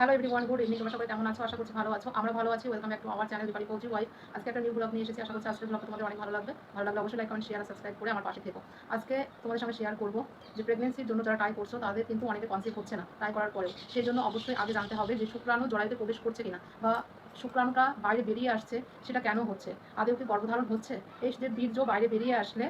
Hello everyone good evening তোমরা সবাই কেমন আছো? আশা করছি ভালো আছো। আমরা ভালো আছি। ওয়েলকাম ব্যাক টু আমার চ্যানেল দীপালি পৌঁছি ওয়াই আজকে একটা নিউ ব্লগ নিয়ে এসেছি। আশা করছি আজকের ব্লগটা তোমাদের অনেক ভালো লাগবে। ভালো লাগলে অবশ্যই লাইক শেয়ার সাবস্ক্রাইব করে আমার পাশে থেকো। আজকে তোমাদের সঙ্গে শেয়ার করব যে প্রেগনেন্সির জন্য যারা ট্রাই করছ, তাদের কিন্তু অনেকে কনসিভ হচ্ছে না ট্রাই করার পরেও। সেই জন্য অবশ্যই আগে জানতে হবে যে শুক্রাণু জরায়ুতে প্রবেশ করছে কিনা বা শুক্রাণুটা বাইরে বেরিয়ে আসছে, সেটা কেন হচ্ছে? আদেও কি গর্ভধারণ হচ্ছে? এই যে বীর্য বাইরে বেরিয়ে আসলে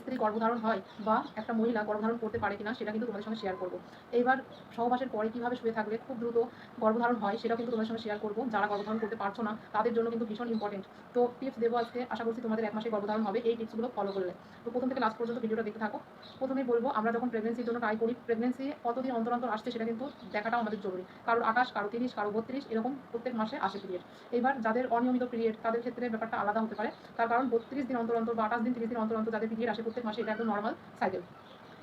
স্ত্রী গর্ভধারণ হয় বা একটা মহিলা গর্ভধারণ করতে পারে কিনা সেটা কিন্তু তোমাদের সঙ্গে শেয়ার করব। এইবার সহবাসের পরে কীভাবে শুয়ে থাকলে খুব দ্রুত গর্ভধারণ হয় সেটা কিন্তু তোমাদের সঙ্গে শেয়ার করব। যারা গর্ভধারণ করতে পারছ না, তাদের জন্য কিন্তু ভীষণ ইম্পর্টেন্ট তো টিপস দেবো আজকে, আশা করছি তোমাদের এক মাসে গর্ভধারণ হবে, এই টিপসগুলো ফলো করলে। তো প্রথম থেকে লাস্ট পর্যন্ত ভিডিওটা দেখতে থাকো। প্রথমেই বলব, আমরা যখন প্রেগনেন্সির জন্য ট্রাই করি প্রেগনেন্সি কতদিন অন্তর অন্তর আসছে সেটা কিন্তু দেখাটাও আমাদের জরুরি। কারও আঠাশ কারও তিরিশ কারও বত্রিশ, এরকম প্রত্যেক মাসে আসে পিরিয়ড এবার যাদের অনিয়মিত পিরিয়ড তাদের ক্ষেত্রে ব্যাপারটা আলাদা হতে পারে। তার কারণ বত্রিশ দিন অন্তর অন্তর বা আঠাশ দিন, তিরিশ দিন অন্তর অন্তর যাদের পিরিয়ড আসে প্রত্যেক মাসে এটা একদম নর্মাল সাইকেল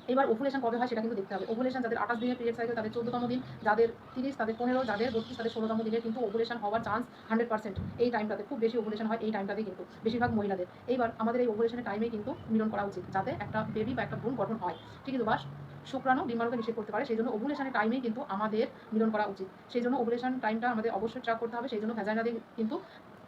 এবার ওভুলেশন কবে হয় সেটা কিন্তু দেখতে হবে। ওভুলেশন যাদের আঠাশ দিনের পিরিয়ড সাইকেল তাদের চোদ্দতম দিন, যাদের তিরিশ, তাদের পনেরো, যাদের বত্রিশ, তাদের ষোলোতম দিনে কিন্তু ওভুলেশন হওয়ার চান্স হান্ড্রেড পার্সেন্ট এই টাইমটাতে খুব বেশি ওভুলেশন হয়, এই টাইমটাতেই কিন্তু, বেশিরভাগ মহিলাদের। এইবার আমাদের এই ওভুলেশনের টাইমে কিন্তু মিলন করা উচিত, যাতে একটা বেবি বা একটা ভ্রূণ গঠন হয়। ঠিক আছে বাস? শুক্রাণু ডিম্বাণুকে নিষেধ করতে পারে সেই জন্য ওভুলেশনের টাইমেই কিন্তু আমাদের মিলন করা উচিত। সেই জন্য ওভুলেশন টাইমটা আমাদের অবশ্যই ট্র্যাক করতে হবে সেই জন্য ভেজাইনা দিয়ে কিন্তু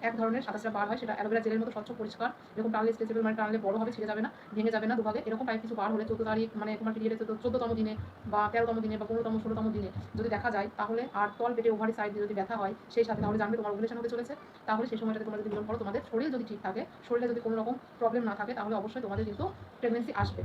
এক ধরনের সাতাশটা বার হয়, সেটা অ্যালোভেরা জেলের মতো স্বচ্ছ, পরিষ্কার, এরকম টানলে স্ট্রেচেবল মানে টানলে বড় হবে, ছিঁড়ে যাবে না, ভেঙে যাবে না দুভাগে, এরকম টাইপ কিছু বার হলে চোদ্দ তারিখ মানে তোমার পিরিয়ডে চোদ্দ চোদ্দতম দিনে বা তেরোতম দিনে বা পনেরোতম, ষোলোতম দিনে যদি দেখা যায়, তাহলে আর তল পেটে ওভারি সাইড দিয়ে যদি ব্যথা হয়, সেই সাথে তাহলে জানবে তোমার ওভুলেশন হতে চলেছে। তাহলে সেই সময়টাতে তোমরা যদি মিলন করো, তোমাদের শরীর যদি ঠিক থাকে, শরীরে যদি কোনো রকম প্রবলেম না থাকে, তাহলে অবশ্যই তোমাদের কিন্তু প্রেগনেন্সি আসবে।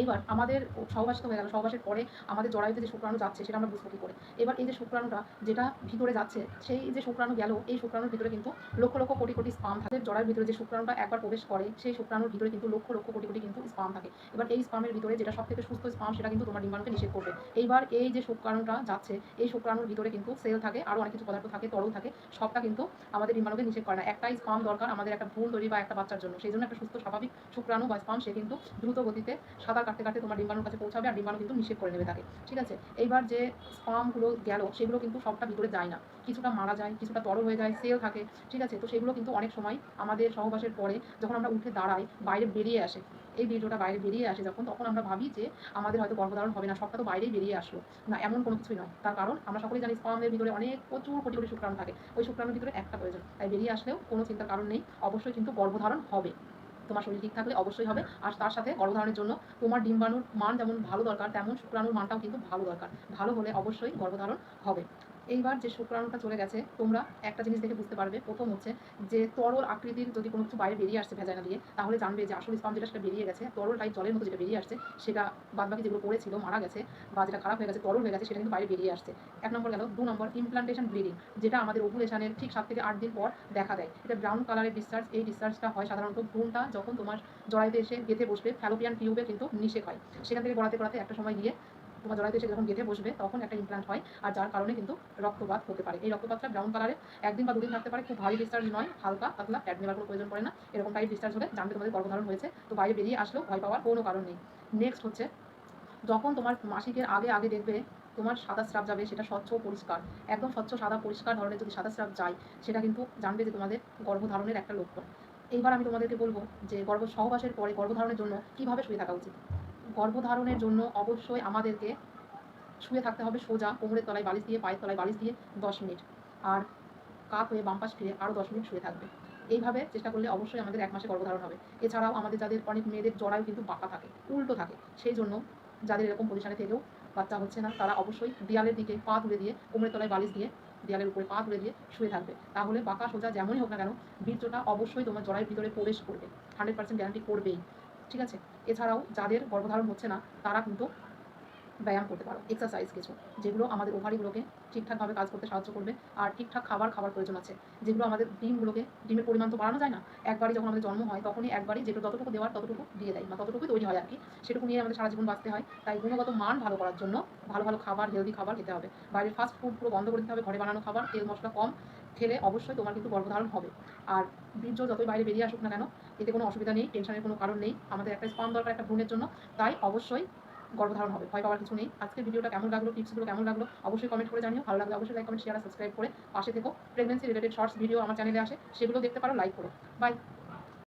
এইবার আমাদের সহবাস তো হয়ে গেল, সহবাসের পরে আমাদের জরায়ুতে যে শুক্রাণু যাচ্ছে সেটা আমরা বুঝব কী করে? এবার এই যে শুক্রাণুটা যেটা ভিতরে যাচ্ছে, সেই যে শুক্রাণু গেল, এই শুক্রাণুর ভিতরে কিন্তু লক্ষ লক্ষ কোটি কোটি স্পাম থাকে। জরায়ুর ভিতরে যে শুক্রাণুটা একবার প্রবেশ করে, সেই শুক্রাণুর ভিতরে কিন্তু লক্ষ লক্ষ কোটি কোটি কিন্তু স্পাম থাকে। এবার এই স্পামের ভিতরে যেটা সব থেকে সুস্থ স্পাম সেটা কিন্তু তোমার ডিম্বাণুকে নিষেধ করবে। এইবার এই যে শুক্রাণুটা যাচ্ছে, এই শুক্রাণুর ভিতরে কিন্তু সেল থাকে আরও অনেক কিছু পদার্থ থাকে, তরল থাকে, সবটা কিন্তু আমাদের ডিম্বাণুকে নিষেধ করে না। একটাই স্পাম দরকার আমাদের একটা ভুল তৈরি বা একটা বাচ্চার জন্য। সেই জন্য একটা সুস্থ স্বাভাবিক শুক্রাণু বা স্পাম সে কিন্তু দ্রুত গতিতে সাঁতার কাটতে কাটতে তোমার ডিম্বাণুর কাছে পৌঁছাবে আর ডিম্বাণু কিন্তু নিষেধ করে নেবে তাকে, ঠিক আছে? এইবার যে স্পামগুলো গেল সেগুলো কিন্তু সবটা ভিতরে যায় না। কিছুটা মারা যায়, কিছুটা তরল হয়ে যায় সেল থাকে, ঠিক আছে? তো সেগুলো কিন্তু অনেক সময় আমাদের সহবাসের পরে যখন আমরা উঠে দাঁড়াই, বাইরে বেরিয়ে আসে, এই বীর্যটা বাইরে বেরিয়ে আসে যখন, তখন আমরা ভাবি যে আমাদের হয়তো গর্ভধারণ হবে না, সবটা তো বাইরেই বেরিয়ে আসলো। না, এমন কোনো কিছুই নয়। তার কারণ আমরা সকলেই জানি স্পামের ভিতরে অনেক প্রচুর কোটি কোটি শুক্রাণু থাকে। ওই শুক্রাণুর ভিতরে একটা প্রয়োজন। তাই বেরিয়ে আসলেও কোনো চিন্তার কারণ নেই। অবশ্যই কিন্তু গর্ভধারণ হবে। তোমার শরীর ঠিক থাকলে অবশ্যই হবে। আর তার সাথে গর্ভধারণের জন্য তোমার ডিম্বাণুর মান যেমন ভালো দরকার, তেমন শুক্রাণুর মানটাও কিন্তু ভালো দরকার। ভালো হলে অবশ্যই গর্ভধারণ হবে। এইবার যে শুক্রাণুটা চলে গেছে, তোমরা একটা জিনিস দেখে বুঝতে পারবে। প্রথম হচ্ছে যে তরল আকৃতির যদি কোনো কিছু বাইরে বেরিয়ে আসছে ভেজানা দিয়ে, তাহলে জানবে যে আসল স্পাম যেটা সেটা বেরিয়ে গেছে, তরল টাইপ জলের মতো যেটা বেরিয়ে আসছে, সেটা বাদবাকি যেগুলো পড়েছিল, মারা গেছে বা যেটা খারাপ হয়ে গেছে, তরল হয়ে গেছে, সেটা কিন্তু বাইরে বেরিয়ে আসছে। এক নম্বর গেল, দু নম্বর ইমপ্লান্টেশন ব্লিডিং যেটা আমাদের ওভুলেশনের ঠিক সাত থেকে আট দিন পর দেখা দেয়। এটা ব্রাউন কালারের ডিসচার্জ এই ডিসচার্জটা হয় সাধারণত ভ্রূণটা যখন তোমার জড়াইতে এসে গেঁথে বসবে ফ্যালোপিয়ান টিউবে কিন্তু নিষেক হয়। সেখান থেকে গড়াতে গড়াতে একটা সময় গিয়ে তোমার জড়াইতে এসে যখন গেঁথে বসবে, তখন একটা ইমপ্লান্ট হয়, আর যার কারণে কিন্তু রক্তপাত হতে পারে। এই রক্তপাতটা ব্রাউন কালারের একদিন বা দুদিন থাকতে পারে, খুব ভারী ডিসচার্জ নয়, হালকা পাতলা প্যাড নেওয়ার কোনো প্রয়োজন পড়ে না। এরকম টাইপ ডিসচার্জ হলে জানবে তোমাদের গর্ভধারণ হয়েছে, তো বাইরে বেরিয়ে আসলেও ভয় পাওয়ার কোনো কারণ নেই। নেক্সট হচ্ছে, যখন তোমার মাসিকের আগে আগে দেখবে তোমার সাদা স্রাব যাবে, সেটা স্বচ্ছ পরিষ্কার। একদম স্বচ্ছ সাদা পরিষ্কার ধরনের যদি সাদা স্রাব যায়, সেটা কিন্তু জানবে যে তোমাদের গর্ভধারণের একটা লক্ষণ। এইবার আমি তোমাদেরকে বলব যে গর্ভ সহবাসের পরে গর্ভধারণের জন্য কীভাবে শুয়ে থাকা উচিত? গর্ভধারণের জন্য অবশ্যই আমাদেরকে শুয়ে থাকতে হবে সোজা, কোমরের তলায় বালিশ দিয়ে, পায়ের তলায় বালিশ দিয়ে দশ মিনিট। আর কাত হয়ে বাম পাশ ফিরে আরও দশ মিনিট শুয়ে থাকবে। এইভাবে চেষ্টা করলে অবশ্যই আমাদের এক মাসে গর্ভধারণ হবে। এছাড়াও আমাদের যাদের অনেক মেয়েদের জরায়ু কিন্তু বাঁকা থাকে, উল্টো থাকে, সেই জন্য যাদের এরকম পজিশনে থেকেও বাচ্চা হচ্ছে না, তারা অবশ্যই দেয়ালের দিকে পা তুলে দিয়ে, কোমরের তলায় বালিশ দিয়ে, দেয়ালের উপরে পা তুলে দিয়ে শুয়ে থাকবে। তাহলে বাঁকা সোজা যেমনই হোক না কেন, বীর্যটা অবশ্যই তোমার জরায়ুর ভিতরে প্রবেশ করবে। হান্ড্রেড পার্সেন্ট গ্যারান্টি করবেই। ঠিক আছে? এছাড়াও যাদের গর্ভধারণ হচ্ছে না, তারা কিন্তু ব্যায়াম করতে পারো এক্সারসাইজ কিছু, যেগুলো আমাদের ওভারিগুলোকে ঠিকঠাকভাবে কাজ করতে সাহায্য করবে আর ঠিকঠাক খাবার খাবার প্রয়োজন আছে। যেগুলো আমাদের ডিমগুলোকে, ডিমের পরিমাণ তো বাড়ানো যায় না, একবারই যখন আমাদের জন্ম হয় তখনই একবারই যেটা যতটুকু দেওয়ার ততটুকু দিয়ে দেয় বা ততটুকুই তৈরি হয় আর কি, সেটুকু নিয়ে আমাদের সারা জীবন বাঁচতে হয়। তাই গুণগত মান ভালো করার জন্য ভালো ভালো খাবার হেলদি খাবার খেতে হবে। বাইরের ফাস্ট ফুড পুরো বন্ধ করে দিতে হবে, ঘরে বানানো খাবার, তেল মশলা কম খেলে অবশ্যই তোমার কিন্তু গর্ভধারণ হবে। আর বীর্য যতই বাইরে বেরিয়ে আসুক না কেন, এতে কোনো অসুবিধা নেই টেনশনের কোনো কারণ নেই। আমাদের একটা স্পাম দরকার, একটা ভ্রূণের জন্য, তাই অবশ্যই গর্ভধারণ হবে। ভয় পাওয়ার কিছু নেই। আজকের ভিডিওটা কেমন লাগল টিপসগুলো কেমন লাগল, অবশ্যই কমেন্ট করে জানিও। ভালো লাগলে অবশ্যই লাইক কমেন্ট শেয়ার সাবস্ক্রাইব করে পাশে থেকো। প্রেগনেন্সি রিলেটেড শর্টস ভিডিও আমার চ্যানেলে আসে, সেগুলো দেখতে পারো লাইক করো। বাই